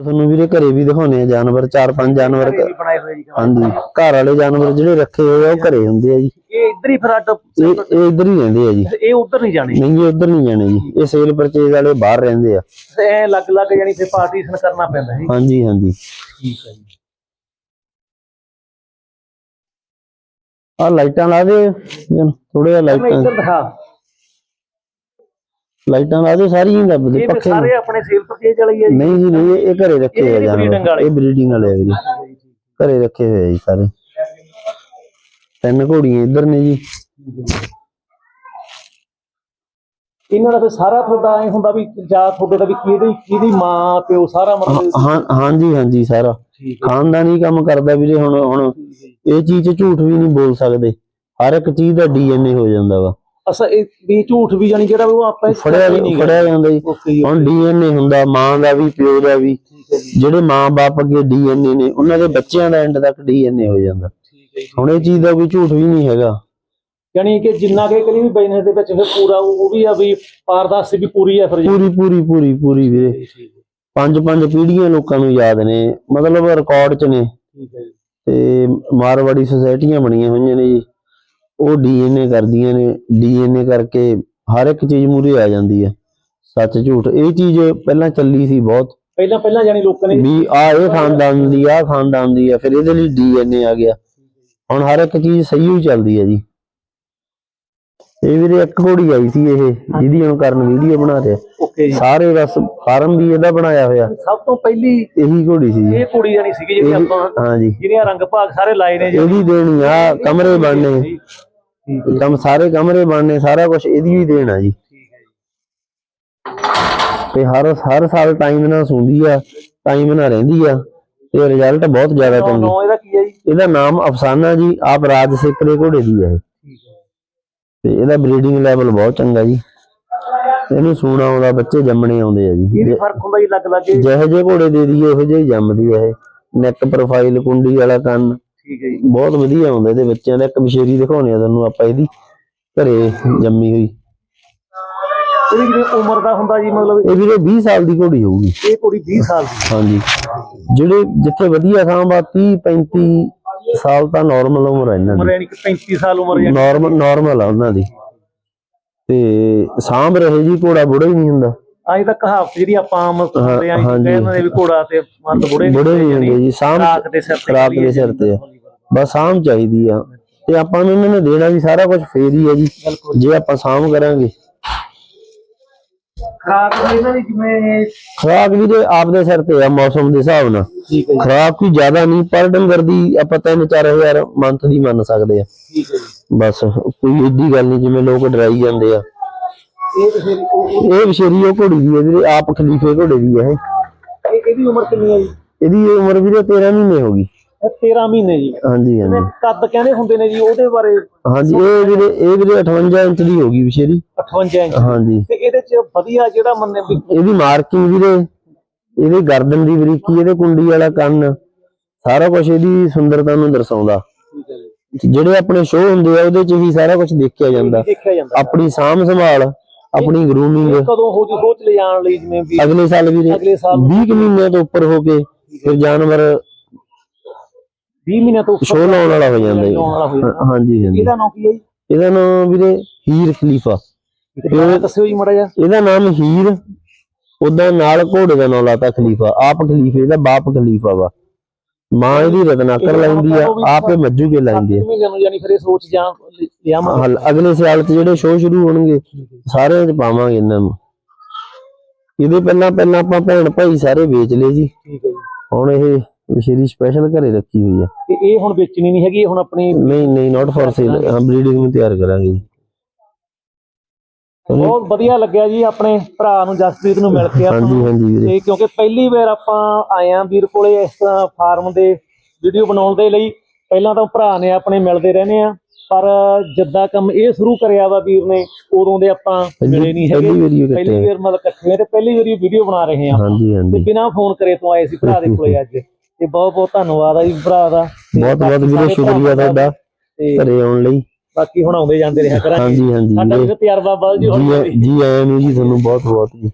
ਤੁਹਾਨੂੰ ਵੀਰੇ ਘਰੇ ਵੀ ਦਿਖਾਉਣੇ ਆ ਜਾਨਵਰ ਚਾਰ ਪੰਜ ਜਾਨਵਰ। ਘਰੇ ਵੀ ਬਣਾਏ ਹੋਏ ਜੀ ਹਾਂਜੀ ਘਰ ਵਾਲੇ ਜਾਨਵਰ ਜਿਹੜੇ ਰੱਖੇ ਹੋਏ ਆ ਉਹ ਘਰੇ ਹੁੰਦੇ ਆ ਜੀ। ਇਹ ਇੱਧਰ ਹੀ ਇਹ ਇਹ ਇੱਧਰ ਰਹਿੰਦੇ ਆ ਜੀ। ਇਹ ਉਧਰ ਨਹੀਂ ਜਾਣੇ। ਨਹੀਂ ਜੀ ਉੱਧਰ ਨਹੀਂ ਜਾਣੇ ਜੀ। ਇਹ ਸੇਲ ਪਰਚੇਜ਼ ਵਾਲੇ ਬਾਹਰ ਰਹਿੰਦੇ ਆ। ਤੇ ਐ ਲੱਗ ਲੱਗ ਜਾਣੀ ਫਿਰ ਪਾਰਟੀਸ਼ਨ ਕਰਨਾ ਪੈਂਦਾ ਜੀ। ਹਾਂਜੀ ਹਾਂਜੀ। ਠੀਕ ਹੈ ਜੀ। ਆ ਲਾਈਟਾਂ ਲਾ ਦੇ ਥੋੜੇ ਮੈਂ ਲਾਈਟਾਂ ਇੱਧਰ ਦਿਖਾ। ਲਾਈਟਾਂ ਲਾ ਦੇ ਸਾਰੀਆਂ ਹੀ ਇਹ ਫਿਰ ਪੱਖੇ ਸਾਰੇ ਆਪਣੇ ਸੇਲ ਪਰਚੇਜ ਵਾਲੇ ਹੀ ਆ ਜੀ। ਨਹੀਂ ਜੀ ਨਹੀਂ ਇਹ- ਘਰੇ ਰੱਖੇ ਹੋਏ ਜਾਨਵਰ। ਇਹ ਬਰੀਡਿੰਗ ਵਾਲੇ ਆ ਵੀਰੇ ਘਰੇ ਰੱਖੇ ਹੋਏ ਆ ਜੀ ਸਾਰੇ। ਤਿੰਨ ਘੋੜੀਆਂ ਇੱਧਰ ਨੇ ਜੀ। ਇਹਨਾਂ ਦਾ ਫਿਰ ਸਾਰਾ ਤੁਹਾਡਾ ਐ ਹੁੰਦਾ ਵੀ ਜਾਂ ਤੁਹਾਡੇ ਦਾ ਵੀ ਕਿਹਦੀ ਕਿਹਦੀ ਮਾਂ ਪਿਓ ਸਾਰਾ ਮਤਲਬ ਹਾਂ ਹਾਂਜੀ ਹਾਂਜੀ ਸਾਰਾ। ਖਾਨਦਾਨੀ ਕੰਮ ਕਰਦਾ ਵੀਰੇ ਹੁਣ ਹੁਣ ਇਹ ਚੀਜ਼ ਝੂਠ ਵੀ ਨਹੀਂ ਬੋਲ ਸਕਦੇ। ਹਰ ਇੱਕ ਚੀਜ਼ ਦਾ ਡੀਐਨਏ ਹੋ ਜਾਂਦਾ ਵਾ। ਅਸਾ ਇਹ ਵੀ ਝੂਠ ਵੀ ਜਾਨੀ ਜਿਹੜਾ ਉਹ ਆਪਾਂ ਫੜਿਆ ਹੀ ਨਹੀਂ ਫੜਿਆ ਜਾਂਦਾ ਜੀ। ਹੁਣ ਡੀਐਨਏ ਹੁੰਦਾ ਮਾਂ ਦਾ ਵੀ ਪਿਓ ਦਾ ਵੀ। ਜਿਹੜੇ ਮਾਂ-ਬਾਪ ਅੱਗੇ ਡੀਐਨਏ ਨੇ ਉਹਨਾਂ ਦੇ ਬੱਚਿਆਂ ਦਾ ਐਂਡ ਤੱਕ ਡੀਐਨਏ ਹੋ ਜਾਂਦਾ। ਹੁਣ ਇਹ ਚੀਜ਼ ਦਾ ਕੋਈ ਝੂਠ ਵੀ ਨਹੀਂ ਹੈਗਾ। ਯਾਨੀ ਕਿ ਜਿੰਨਾ ਕਿ ਕਰੀ ਵੀ ਬਿਜ਼ਨਸ ਦੇ ਵਿੱਚ ਫਿਰ ਪੂਰਾ ਉਹ ਵੀ ਆ ਵੀ ਪਾਰਦਰਸ਼ੀ ਵੀ ਪੂਰੀ ਹੈ ਫਿਰ ਪੂਰੀ ਪੂਰੀ ਪੂਰੀ ਪੂਰੀ ਵੀਰੇ। ਪੰਜ ਪੰਜ ਪੀੜ੍ਹੀਆਂ ਲੋਕਾਂ ਨੂੰ ਯਾਦ ਨੇ ਮਤਲਬ ਰਿਕਾਰਡ 'ਚ ਨੇ। ਠੀਕ ਹੈ ਜੀ। ਤੇ ਮਾਰਵਾੜੀ ਸੁਸਾਇਟੀਆਂ ਬਣੀਆਂ ਹੋਈਆਂ ਨੇ ਜੀ। ਉਹ ਡੀਐਨਏ ਕਰਦੀਆਂ ਨੇ ਡੀਐਨਏ ਕਰਕੇ ਹਰ ਇੱਕ ਚੀਜ਼ ਮੂਰੇ ਆ ਜਾਂਦੀ ਹੈ। ਸੱਚ ਝੂਠ ਇਹ ਚੀਜ਼ ਪਹਿਲਾਂ ਚੱਲੀ ਸੀ ਬਹੁਤ। ਪਹਿਲਾਂ ਪਹਿਲਾਂ ਜਾਨੀ ਲੋਕਾਂ ਨੇ ਵੀ ਆ ਇਹ ਖਾਨਦਾਨ ਦੀ ਆ ਖਾਨਦਾਨ ਦੀ ਆ ਫਿਰ ਇਹਦੇ ਲਈ ਡੀਐਨਏ ਆ ਗਿਆ। ਹੁਣ ਹਰ ਇੱਕ ਚੀਜ਼ ਸਹੀ ਹੋਈ ਚੱਲਦੀ ਹੈ ਜੀ। ਇਹ ਵੀਰੇ ਇੱਕ ਘੋੜੀ ਆਈ ਸੀ ਇਹ ਜਿਹਦੀ ਹੁਣ ਕਰਨ ਵੀਡੀਓ ਬਣਾ ਰਿਹਾ। ਓਕੇ ਜੀ। ਸਾਰੇ ਬਸ ਫਾਰਮ ਵੀ ਇਹਦਾ ਬਣਾਇਆ ਹੋਇਆ। ਸਭ ਤੋਂ ਪਹਿਲੀ ਇਹੀ ਘੋੜੀ ਸੀ ਜੀ। ਇਹ ਕੁੜੀ ਜਾਨੀ ਸੀਗੀ ਜਿਹੜੀ ਆਪਾਂ ਹਾਂਜੀ ਜਿਹੜੀਆਂ ਰੰਗ ਭਾਗ ਸਾਰੇ ਲਾਏ ਨੇ ਜੀ। ਇਹਦੀ ਦੇਣੀ ਆ ਕਮਰੇ ਬਣਨੇ। ਹੈ ਕੰਮ ਸਾਰੇ ਕਮਰੇ ਬਣਨੇ ਸਾਰਾ ਕੁਝ ਇਹਦੀ ਵੀ ਦੇਣਾ ਹੈ ਜੀ। ਤੇ ਹਰ ਹਰ ਸਾਲ ਟਾਈਮ ਨਾਲ ਸੁਣਦੀ ਆ ਟਾਈਮ ਨਾਲ ਰਹਿੰਦੀ ਆ ਤੇ ਰਿਜ਼ਲਟ ਬਹੁਤ ਜ਼ਿਆਦਾ ਚੰਗੇ। ਨੌ ਇਹਦਾ ਕੀ ਹੈ ਜੀ? ਇਹਦਾ ਨਾਮ ਅਫਸਾਨਾ ਜੀ ਆਪ ਰਾਜ ਦੇ ਘੋੜੇ ਦੀ ਹੈ ਇਹ। ਹੈ। ਤੇ ਇਹਦਾ ਬਰੀਡਿੰਗ ਲੈਵਲ ਬਹੁਤ ਚੰਗਾ ਜੀ। ਇਹਨੂੰ ਸੂਣਾ ਆਉਂਦਾ ਬੱਚੇ ਜੰਮਣੇ ਆਉਂਦੇ ਆ ਜੀ। ਇਹਦੀ ਫ਼ਰਕ ਹੁੰਦਾ ਜੀ ਲੱਗ ਲੱਗ ਜਿਹੋ ਜਿਹੇ ਘੋੜੇ ਦੇ ਦਈਏ ਉਹੋ ਜਿਹੇ ਹੀ ਜੰਮਦੀ ਆ ਇਹ। ਨੈਕ ਪ੍ਰੋਫਾਈਲ ਕੁੰਡੀ ਵਾਲਾ ਕੰਨ। ਠੀਕ ਹੈ ਜੀ। ਬਹੁਤ ਵਧੀਆ ਹੁੰਦਾ ਇਹਦੇ ਬੱਚਿਆਂ ਦਾ ਇੱਕ ਬਸ਼ੇਰੀ ਦਿਖਾਉਣੇ ਆ ਤੁਹਾਨੂੰ ਆਪਾਂ ਇਹਦੀ ਘਰੇ ਜੰਮੀ ਹੋਈ। ਇਹਦੀ ਉਮਰ ਦਾ ਹੁੰਦਾ ਜੀ ਮਤਲਬ ਇਹ ਵੀਰੇ 20 ਸਾਲ ਦੀ ਘੋੜੀ ਹੋਊਗੀ। ਇਹ ਕੁੜੀ 20 ਸਾਲ ਦੀ। ਹਾਂਜੀ। ਜਿਹੜੇ ਜਿੱਥੇ ਵਧੀਆ ਥਾਂ ਬਾ 30 35 ਸਾਲ ਤਾਂ ਨਾਰਮਲ ਉਮਰ ਹੈ ਇਹਨਾਂ ਦੀ। ਯਾਨੀ ਕਿ 35 ਸਾਲ ਉਮਰ ਜਾਨੀ ਨਾਰਮਲ ਨਾਰਮਲ ਆ ਉਹਨਾਂ ਦੀ। ਤੇ ਸਾਂਭ ਰਹੇ ਜੀ ਘੋੜਾ ਬੁੜਾ ਹੀ ਨਹੀਂ ਹੁੰਦਾ। ਤਾਂ ਕਹਾਵਤ ਜਿਹੜੀ ਆਪਾਂ ਆਮ ਸੁਣਦੇ ਆਂ ਹਾਂਜੀ। ਕਹਿੰਦੇ ਨੇ ਵੀ ਘੋੜਾ ਤੇ ਮਰਦ ਬੁੜੇ ਬੁੜੇ ਨਹੀਂ ਹੁੰਦੇ ਜੀ। ਸਾਂਭ ਖਰਾਕ ਦੇ ਸਿਰ ਤੇ ਖਰਾਕ ਦੇ ਸਿਰ ਤੇ ਆ। ਬਸ ਸਾਂਭ ਚਾਹੀਦੀ ਆ। ਤੇ ਆਪਾਂ ਨੂੰ ਇਹਨਾਂ ਨੇ ਦੇਣਾ ਵੀ ਸਾਰਾ ਕੁਝ ਫੇਰ ਹੀ ਆ ਜੀ। ਜੇ ਆਪਾਂ ਸਾਂਭ ਕਰਾਂਗੇ। ਖਰਾਕ ਦੀ ਇਹਨਾਂ ਦੀ ਜਿਵੇਂ ਖਰਾਕ ਵੀ ਤੇ ਆਪਦੇ ਸਿਰ ਤੇ ਆ ਮੌਸਮ ਦੇ ਹਿਸਾਬ ਨਾਲ। ਠੀਕ ਹੈ ਖਰਾਕ ਵੀ ਜ਼ਿਆਦਾ ਨਹੀਂ ਪਰ ਡੰਗਰ ਦੀ ਆਪਾਂ 3-4000 ਮੰਥ ਦੀ ਮੰਨ ਸਕਦੇ ਆ। ਠੀਕ ਹੈ ਬਸ ਕੋਈ ਏਡੀ ਗੱਲ ਨਹੀਂ ਜਿਵੇਂ ਲੋਕ ਡਰਾਈ ਜਾਂਦੇ ਆ। ਇਹ ਵਿਸ਼ੇਰੀ ਉਹ ਘੋੜੀ ਦੀ ਹੈ ਵੀਰੇ ਆਪ ਖਲੀਫੇ ਘੋੜੇ ਦੀ ਹੈ ਇਹ। ਇਹ- ਇਹਦੀ ਉਮਰ ਕਿੰਨੀ ਹੈ ਜੀ? ਇਹਦੀ ਉਮਰ ਵੀਰੇ 13 ਮਹੀਨੇ ਹੋ ਗਈ। 13 ਮਹੀਨੇ ਜੀ। ਹਾਂਜੀ ਹਾਂਜੀ। ਕੱਦ ਕਹਿੰਦੇ ਹੁੰਦੇ ਨੇ ਜੀ ਉਹਦੇ ਬਾਰੇ ਹਾਂਜੀ ਇਹ ਵੀਰੇ ਇਹ ਵੀਰੇ 58 ਇੰਚ ਦੀ ਹੋ ਗਈ ਵਿਸ਼ੇਰੀ 58 ਇੰਚ ਹਾਂਜੀ। ਤੇ ਇਹਦੇ ਚ ਵਧੀਆ ਜਿਹੜਾ ਮੰਨੇ ਵੀ ਇਹਦੀ ਮਾਰਕਿੰਗ ਵੀਰੇ ਇਹਦੇ ਗਰਦਨ ਦੀ ਬਰੀਕੀ ਇਹਦੇ ਕੁੰਡੀ ਵਾਲਾ ਕੰਨ ਸਾਰਾ ਕੁਝ ਇਹਦੀ ਸੁੰਦਰਤਾ ਨੂੰ ਦਰਸਾਉਂਦਾ। ਜਿਹੜੇ ਆਪਣੇ ਸ਼ੋਅ ਹੁੰਦੇ ਆ ਉਹਦੇ 'ਚ ਹੀ ਸਾਰਾ ਕੁਝ ਦੇਖਿਆ ਜਾਂਦਾ। ਆਪਣੀ ਸਾਂਭ ਸੰਭਾਲ ਆਪਣੀ ਗਰੂਮਿੰਗ ਕਦੋਂ ਹੋ ਜੂ ਸੋਚ ਲੈ ਜਾਣ ਲਈ ਜਿਵੇਂ ਵੀ ਅਗਲੇ ਸਾਲ ਵੀਰੇ ਅਗਲੇ ਸਾਲ 20 ਕੁ ਮਹੀਨਿਆਂ ਤੋਂ ਉੱਪਰ ਹੋ ਕੇ ਫਿਰ ਜਾਨਵਰ 20 ਮਹੀਨਿਆਂ ਤੋਂ ਉੱਪਰ ਸ਼ੋਅ ਲਾਉਣ ਵਾਲਾ ਹੋ ਜਾਂਦਾ ਜੀ। ਲਾਉਣ ਵਾਲਾ ਹੋ ਜਾਂਦਾ। ਹਾਂ- ਹਾਂਜੀ ਹਾਂਜੀ। ਇਹਦਾ ਨਾਮ ਕੀ ਹੈ ਜੀ? ਇਹਦਾ ਨਾਮ ਵੀਰੇ ਹੀਰ ਖਲੀਫਾ। ਇਹ ਦੱਸਿਓ ਜੀ ਮੜਾ ਜਾ ਇਹਦਾ ਨਾਮ ਹੀਰ ਉਹਦਾ ਨਾਲ ਘੋੜੇ ਦਾ ਨਾਮ ਲਾਤਾ ਖਲੀਫਾ। ਆਪ ਖਲੀਫੇ ਦਾ ਬਾਪ ਖਲੀਫਾ ਵਾ। ਮਾਂ ਇਹਦੀ ਰਤਨਾਕਰ ਲਾਉਂਦੀ ਆ ਆਪੇ ਮੱਜੂ ਕੇ ਲਾਉਂਦੀ ਆ। ਯਾਨੀ ਫਿਰ ਇਹ ਸੋਚ ਜਾਂ ਲਿਆਵਾਂ ਅਗਲੇ ਸਾਲ ਚ ਜਿਹੜੇ ਸ਼ੋਅ ਸ਼ੁਰੂ ਹੋਣਗੇ ਸਾਰਿਆਂ ਚ ਪਾਵਾਂਗੇ ਇਹਨਾਂ ਨੂੰ। ਇਹਦੇ ਪਹਿਲਾਂ ਪਹਿਲਾਂ ਆਪਾਂ ਭੈਣ ਭਾਈ ਸਾਰੇ ਵੇਚ ਲਏ ਜੀ। ਠੀਕ ਹੈ ਜੀ। ਹੁਣ ਇਹ ਵਿਸ਼ੇਰੀ ਸਪੈਸ਼ਲ ਘਰੇ ਰੱਖੀ ਹੋਈ ਆ। ਤੇ ਇਹ ਹੁਣ ਵੇਚਣੀ ਨਹੀਂ ਹੈਗੀ ਇਹ ਹੁਣ ਆਪਣੀ ਨਹੀਂ ਨਹੀਂ ਨਾਟ ਫॉर ਸੇਲ ਹਾਂ ਬਰੀਡਿੰਗ ਨੂੰ ਤਿਆਰ ਕਰਾਂਗੇ ਜੀ। ਬਹੁਤ ਵਧੀਆ ਲੱਗਿਆ ਜੀ ਆਪਣੇ ਭਰਾ ਨੂੰ ਜਸਪ੍ਰੀਤ ਨੂੰ ਮਿਲ ਕੇ ਹਾਂਜੀ। ਹਾਂਜੀ ਤੇ ਕਿਉਂਕਿ ਪਹਿਲੀ ਵਾਰ ਆਪਾਂ ਆਏ ਆਂ ਵੀਰ ਕੋਲੇ ਇਸ ਫਾਰਮ ਦੇ ਵੀਡੀਓ ਬਣਾਉਣ ਦੇ ਲਈ। ਪਹਿਲਾਂ ਤਾਂ ਭਰਾ ਨੇ ਆਪਣੇ ਮਿਲਦੇ ਰਹਿੰਦੇ ਆ ਪਰ ਜਿੱਦਾਂ ਕੰਮ ਇਹ ਸ਼ੁਰੂ ਕਰਿਆ ਵਾ ਵੀਰ ਨੇ ਉਦੋਂ ਦੇ ਆਪਾਂ ਮਿਲੇ ਨਹੀਂ ਹੈਗੇ। ਪਹਿਲੀ ਵਾਰੀ ਮਤਲਬ ਇਕੱਠੇ ਤੇ ਪਹਿਲੀ ਵਾਰੀ ਵੀਡੀਓ ਬਣਾ ਰਹੇ ਆ ਹਾਂਜੀ ਹਾਂਜੀ। ਬਿਨਾਂ ਫੋਨ ਕਰੇ ਤੋਂ ਆਏ ਸੀ ਭਰਾ ਦੇ ਕੋਲੇ ਅੱਜ। ਤੇ ਬਹੁਤ ਬਹੁਤ ਧੰਨਵਾਦ ਆ ਜੀ ਭਰਾ ਦਾ। ਬਹੁਤ ਬਹੁਤ ਵੀਰੇ ਸ਼ੁਕਰੀਆ ਤੁਹਾਡਾ ਘਰੇ ਆਉਣ ਲਈ। ਬਾਕੀ ਹੁਣ ਆਉਂਦੇ ਜਾਂਦੇ ਰਿਹਾ ਕਰਾਂਗੇ। ਹਾਂਜੀ ਹਾਂਜੀ। ਸਾਡਾ ਵੀ ਤਜਰਬਾ ਬਲ ਜੀ ਜੀ ਆਇਆਂ ਨੂੰ ਜੀ ਤੁਹਾਨੂੰ ਬਹੁਤ ਬਹੁਤ ਜੀ।